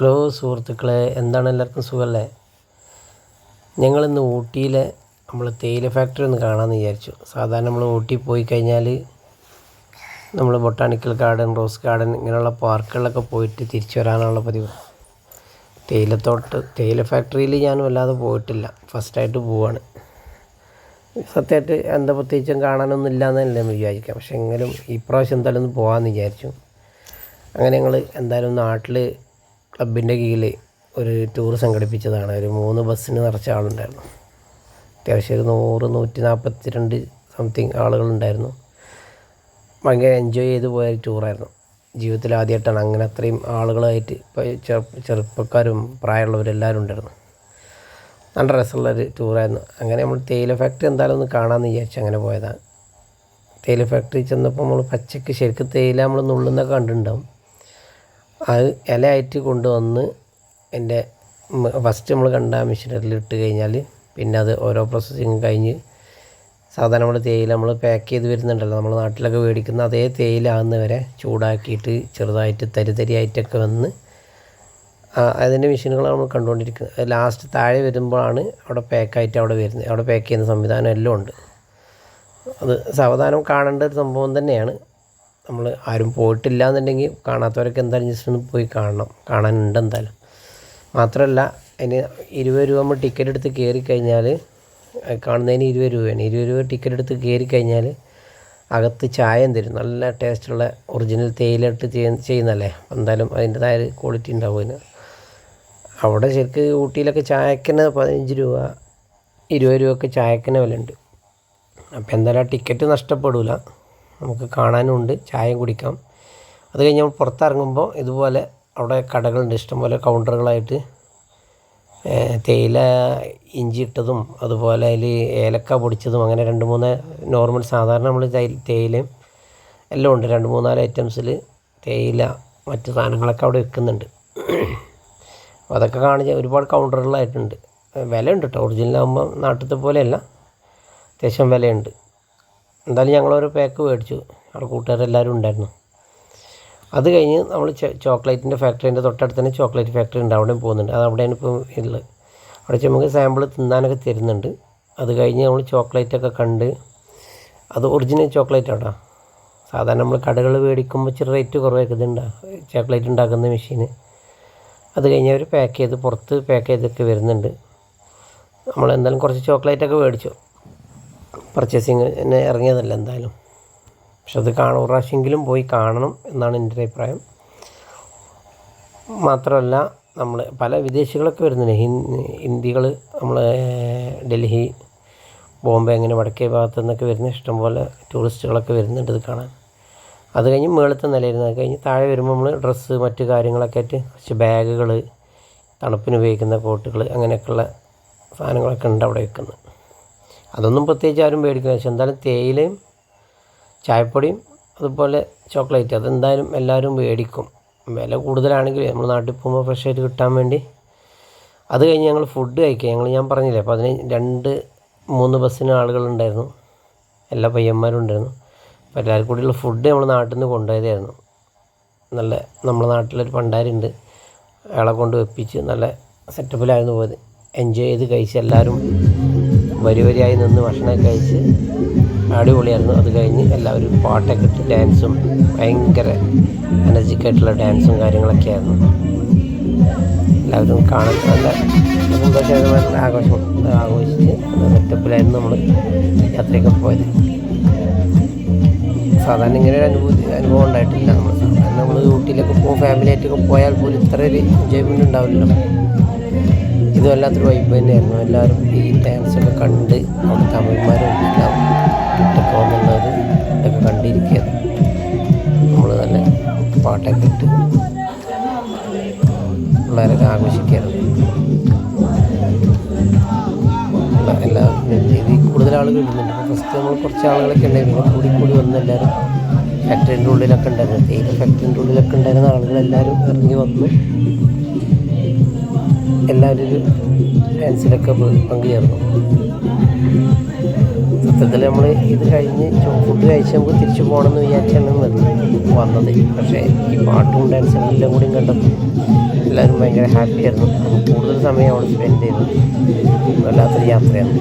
Hello സുഹൃത്തുക്കളെ എന്താണ് എല്ലാവർക്കും സുഖമല്ലേ? ഞങ്ങളിന്ന് ഊട്ടിയിലെ നമ്മൾ തേയില ഫാക്ടറി ഒന്ന് കാണാമെന്ന് വിചാരിച്ചു. സാധാരണ നമ്മൾ ഊട്ടി പോയി കഴിഞ്ഞാൽ നമ്മൾ ബൊട്ടാണിക്കൽ ഗാർഡൻ റോസ് ഗാർഡൻ ഇങ്ങനെയുള്ള പാർക്കുകളിലൊക്കെ പോയിട്ട് തിരിച്ചു വരാനുള്ള പതിവ്. തേയിലത്തോട്ട് തേയില ഫാക്ടറിയിൽ ഞാൻ വല്ലാതെ പോയിട്ടില്ല. ഫസ്റ്റായിട്ട് പോവാണ്. സത്യമായിട്ട് എന്താ പ്രത്യേകിച്ചും കാണാനൊന്നും ഇല്ലയെന്നല്ലേ വിചാരിക്കാം പക്ഷേ എങ്കിലും ഇപ്രാവശ്യം എന്തായാലും ഒന്ന് പോകാമെന്ന് വിചാരിച്ചു. അങ്ങനെ ഞങ്ങൾ എന്തായാലും നാട്ടിൽ ക്ലബിന്റെ കീഴിൽ ഒരു ടൂർ സംഘടിപ്പിച്ചതാണ്. ഒരു മൂന്ന് ബസ്സിന് നിറച്ച ആളുണ്ടായിരുന്നു. അത്യാവശ്യം ഒരു നൂറ് നൂറ്റി നാൽപ്പത്തി രണ്ട് സംതിങ് ആളുകളുണ്ടായിരുന്നു. ഭയങ്കര എൻജോയ് ചെയ്ത് പോയ ഒരു ടൂറായിരുന്നു. ജീവിതത്തിൽ ആദ്യമായിട്ടാണ് അങ്ങനെ അത്രയും ആളുകളായിട്ട് ഇപ്പോൾ ചെറു ചെറുപ്പക്കാരും പ്രായമുള്ളവരെല്ലാവരും ഉണ്ടായിരുന്നു. നല്ല രസമുള്ളൊരു ടൂറായിരുന്നു. അങ്ങനെ നമ്മൾ തേയില ഫാക്ടറി എന്തായാലും ഒന്ന് കാണാമെന്ന് വിചാരിച്ചു അങ്ങനെ പോയതാണ്. തേയില ഫാക്ടറി ചെന്നപ്പോൾ നമ്മൾ പച്ചക്ക് ശരിക്കും തേയില നമ്മൾ നുള്ളുന്നൊക്കെ കണ്ടിട്ടുണ്ടാവും. അത് ഇലയായിട്ട് കൊണ്ടുവന്ന് എന്റെ ഫസ്റ്റ് നമ്മൾ കണ്ട മെഷീനറിൽ ഇട്ട് കഴിഞ്ഞാൽ പിന്നെ അത് ഓരോ പ്രോസസ്സിങ് കഴിഞ്ഞ് സാധാരണ നമ്മൾ തേയില നമ്മൾ പാക്ക് ചെയ്ത് വരുന്നുണ്ടല്ലോ. നമ്മൾ നാട്ടിലൊക്കെ മേടിക്കുന്ന അതേ തേയില ആകുന്നവരെ ചൂടാക്കിയിട്ട് ചെറുതായിട്ട് തരി തരിയായിട്ടൊക്കെ വന്ന് അതിന്റെ മെഷീനുകളാണ് നമ്മൾ കണ്ടുകൊണ്ടിരിക്കുന്നത്. ലാസ്റ്റ് താഴെ വരുമ്പോഴാണ് അവിടെ പാക്കായിട്ട് അവിടെ വരുന്നത്. അവിടെ പാക്ക് ചെയ്യുന്ന സംവിധാനം എല്ലാം ഉണ്ട്. അത് സാവധാനം കാണേണ്ട ഒരു സംഭവം തന്നെയാണ്. നമ്മൾ ആരും പോയിട്ടില്ല എന്നുണ്ടെങ്കിൽ കാണാത്തവരൊക്കെ എന്തായാലും ജസ്റ്റ് ഒന്ന് പോയി കാണണം. കാണാനുണ്ട് എന്തായാലും. മാത്രമല്ല അതിന് ഇരുപത് രൂപ നമ്മൾ ടിക്കറ്റ് എടുത്ത് കയറി കഴിഞ്ഞാൽ കാണുന്നതിന് ഇരുപത് രൂപയാണ്. ഇരുപത് രൂപ ടിക്കറ്റ് എടുത്ത് കയറി കഴിഞ്ഞാൽ അകത്ത് ചായം തരും നല്ല ടേസ്റ്റുള്ള ഒറിജിനൽ തേയിലിട്ട് ചെയ്യുന്നല്ലേ എന്തായാലും അതിന്റെതായ ക്വാളിറ്റി ഉണ്ടാവും അതിന്. അവിടെ ശരിക്ക് ഊട്ടിയിലൊക്കെ ചായക്കന്നെ പതിനഞ്ച് രൂപ ഇരുപത് രൂപയൊക്കെ ചായക്കന്നെ വില ഉണ്ട് അപ്പോൾ എന്തായാലും ആ ടിക്കറ്റ് നഷ്ടപ്പെടില്ല നമുക്ക് കാണാനുമുണ്ട് ചായയും കുടിക്കാം. അത് കഴിഞ്ഞ് നമ്മൾ പുറത്തിറങ്ങുമ്പോൾ ഇതുപോലെ അവിടെ കടകളുണ്ട് ഇഷ്ടംപോലെ കൗണ്ടറുകളായിട്ട്. തേയില ഇഞ്ചി ഇട്ടതും അതുപോലെ അതിൽ ഏലക്ക പൊടിച്ചതും അങ്ങനെ രണ്ട് മൂന്ന് നോർമൽ സാധാരണ നമ്മൾ തേയിലയും എല്ലാം ഉണ്ട്. രണ്ട് മൂന്നാൽ ഐറ്റംസിൽ തേയില മറ്റു സാധനങ്ങളൊക്കെ അവിടെ വിൽക്കുന്നുണ്ട്. അതൊക്കെ കാണിച്ച ഒരുപാട് കൗണ്ടറുകളായിട്ടുണ്ട്. വിലയുണ്ട് കേട്ടോ. ഒറിജിനലാകുമ്പോൾ നാട്ടിലത്തെ പോലെയല്ല. അത്യാവശ്യം വിലയുണ്ട്. എന്തായാലും ഞങ്ങളൊരു പാക്ക് മേടിച്ചു. അവിടെ കൂട്ടുകാരെല്ലാവരും ഉണ്ടായിരുന്നു. അത് കഴിഞ്ഞ് നമ്മൾ ചോക്ലേറ്റിന്റെ ഫാക്ടറീന്റെ തൊട്ടടുത്ത് തന്നെ ചോക്ലേറ്റ് ഫാക്ടറി ഉണ്ട്. അവിടെയും പോകുന്നുണ്ട്. അത് അവിടെയാണ് ഇപ്പോൾ ഉള്ളത്. അവിടെ നമുക്ക് സാമ്പിൾ തിന്നാനൊക്കെ തരുന്നുണ്ട്. അത് കഴിഞ്ഞ് നമ്മൾ ചോക്ലേറ്റൊക്കെ കണ്ട് അത് ഒറിജിനൽ ചോക്ലേറ്റ് ആട്ടോ. സാധാരണ നമ്മൾ കടകൾ മേടിക്കുമ്പോൾ ഇച്ചിരി റേറ്റ് കുറവൊക്കെ ചോക്ലേറ്റ് ഉണ്ടാക്കുന്ന മെഷീന് അത് കഴിഞ്ഞ് അവർ പാക്ക് ചെയ്ത് പുറത്ത് പാക്ക് ചെയ്തൊക്കെ വരുന്നുണ്ട്. നമ്മൾ എന്തായാലും കുറച്ച് ചോക്ലേറ്റൊക്കെ മേടിച്ചു. പർച്ചേസിങ്ങിന് ഇറങ്ങിയതല്ല എന്തായാലും. പക്ഷെ അത് കാണും. പ്രാവശ്യമെങ്കിലും പോയി കാണണം എന്നാണ് എന്റെ ഒരു അഭിപ്രായം. മാത്രമല്ല നമ്മൾ പല വിദേശികളൊക്കെ വരുന്നുണ്ട്. ഹിന്ദികൾ നമ്മൾ ഡൽഹി ബോംബെ അങ്ങനെ വടക്കേ ഭാഗത്തു നിന്നൊക്കെ വരുന്ന ഇഷ്ടംപോലെ ടൂറിസ്റ്റുകളൊക്കെ വരുന്നുണ്ട് ഇത് കാണാൻ. അത് കഴിഞ്ഞ് മേളത്തെ നിലയിരുന്നു അത് കഴിഞ്ഞ് താഴെ വരുമ്പോൾ നമ്മൾ ഡ്രസ്സ് മറ്റു കാര്യങ്ങളൊക്കെ ആയിട്ട് കുറച്ച് ബാഗുകൾ തണുപ്പിന് ഉപയോഗിക്കുന്ന കോട്ടുകൾ അങ്ങനെയൊക്കെയുള്ള സാധനങ്ങളൊക്കെ ഉണ്ട് അവിടെ വെക്കുന്നത്. അതൊന്നും പ്രത്യേകിച്ച് ആരും മേടിക്കില്ല. പക്ഷെ എന്തായാലും തേയിലയും ചായപ്പൊടിയും അതുപോലെ ചോക്ലേറ്റ് അതെന്തായാലും എല്ലാവരും മേടിക്കും. വില കൂടുതലാണെങ്കിൽ നമ്മൾ നാട്ടിൽ പോകുമ്പോൾ ഫ്രഷ് ആയിട്ട് കിട്ടാൻ വേണ്ടി. അത് കഴിഞ്ഞ് ഞങ്ങൾ ഫുഡ് കഴിക്കുക. ഞങ്ങൾ ഞാൻ പറഞ്ഞില്ലേ അപ്പോൾ അതിന് രണ്ട് മൂന്ന് ബസ്സിന് ആളുകളുണ്ടായിരുന്നു. എല്ലാ പയ്യന്മാരും ഉണ്ടായിരുന്നു. അപ്പോൾ എല്ലാവരും കൂടിയുള്ള ഫുഡ് നമ്മൾ നാട്ടിൽ നിന്ന് കൊണ്ടുപോയതായിരുന്നു. നല്ല നമ്മുടെ നാട്ടിലൊരു പണ്ടാരുണ്ട് അയാളെ കൊണ്ട് വെപ്പിച്ച് നല്ല സെറ്റപ്പിലായിരുന്നു പോയത്. എൻജോയ് ചെയ്ത് കഴിച്ച് എല്ലാവരും വരി വരിയായി നിന്ന് ഭക്ഷണമൊക്കെ കഴിച്ച് അടിപൊളിയായിരുന്നു. അത് കഴിഞ്ഞ് എല്ലാവരും പാട്ടൊക്കെ ഇട്ട് ഡാൻസും ഭയങ്കര എനർജിക്കായിട്ടുള്ള ഡാൻസും കാര്യങ്ങളൊക്കെ ആയിരുന്നു. എല്ലാവരും കാണാൻ നല്ല സന്തോഷകരമായിട്ടുള്ള ആഘോഷം ആഘോഷിച്ച് സെറ്റപ്പിലായിരുന്നു നമ്മൾ യാത്രയൊക്കെ പോയത്. സാധാരണ ഇങ്ങനെ ഒരു അനുഭൂതി അനുഭവം ഉണ്ടായിട്ടില്ല. നമ്മൾ സാധാരണ നമ്മൾ ഊട്ടിയിലൊക്കെ പോകും ഫാമിലി ആയിട്ടൊക്കെ പോയാൽ പോലും ഇത്ര ഒരു എൻജോയ്മെന്റ് ഉണ്ടാവില്ലല്ലോ. ഇത് വല്ലാത്തൊരു വൈബ് തന്നെയായിരുന്നു. എല്ലാവരും ഈ ഡാൻസൊക്കെ കണ്ട് നമ്മുടെ തമിഴ്മാരും വന്നുള്ളവർ ഇതൊക്കെ കണ്ടിരിക്കുകയാണ്. നമ്മൾ നല്ല പാട്ടൊക്കെ ഇട്ട് പിള്ളേരൊക്കെ ആഘോഷിക്കുകയാണ്. എല്ലാവരും ഇത് കൂടുതൽ ആളുകൾ ഇടുന്നുണ്ട് അപ്പോൾ ഫസ്റ്റ് നമ്മൾ കുറച്ച് ആളുകളൊക്കെ ഉണ്ടായിരുന്നു. കൂടി കൂടി വന്ന് എല്ലാവരും ഫാക്ടറിന്റെ ഉള്ളിലൊക്കെ ഉണ്ടായിരുന്നു. തേയില ഫാക്ടറിന്റെ ഉള്ളിലൊക്കെ ഉണ്ടായിരുന്ന ആളുകളെല്ലാവരും ഇറങ്ങി വന്നു എല്ലാവരും ഡാൻസിലൊക്കെ പങ്കുചേർന്നു. സത്യത്തിൽ നമ്മൾ ഇത് കഴിഞ്ഞ് ഫുഡ് കഴിച്ച് നമുക്ക് തിരിച്ചു പോകണമെന്ന് വിചാരിച്ചാണ് വന്നത്. പക്ഷേ ഈ പാട്ടും ഡാൻസും എല്ലാം കൂടി കണ്ടപ്പോൾ എല്ലാവരും ഭയങ്കര ഹാപ്പിയായിരുന്നു കൂടുതൽ സമയം അവിടെ സ്പെൻഡ് ചെയ്തു. വല്ലാത്തൊരു യാത്രയാണ്.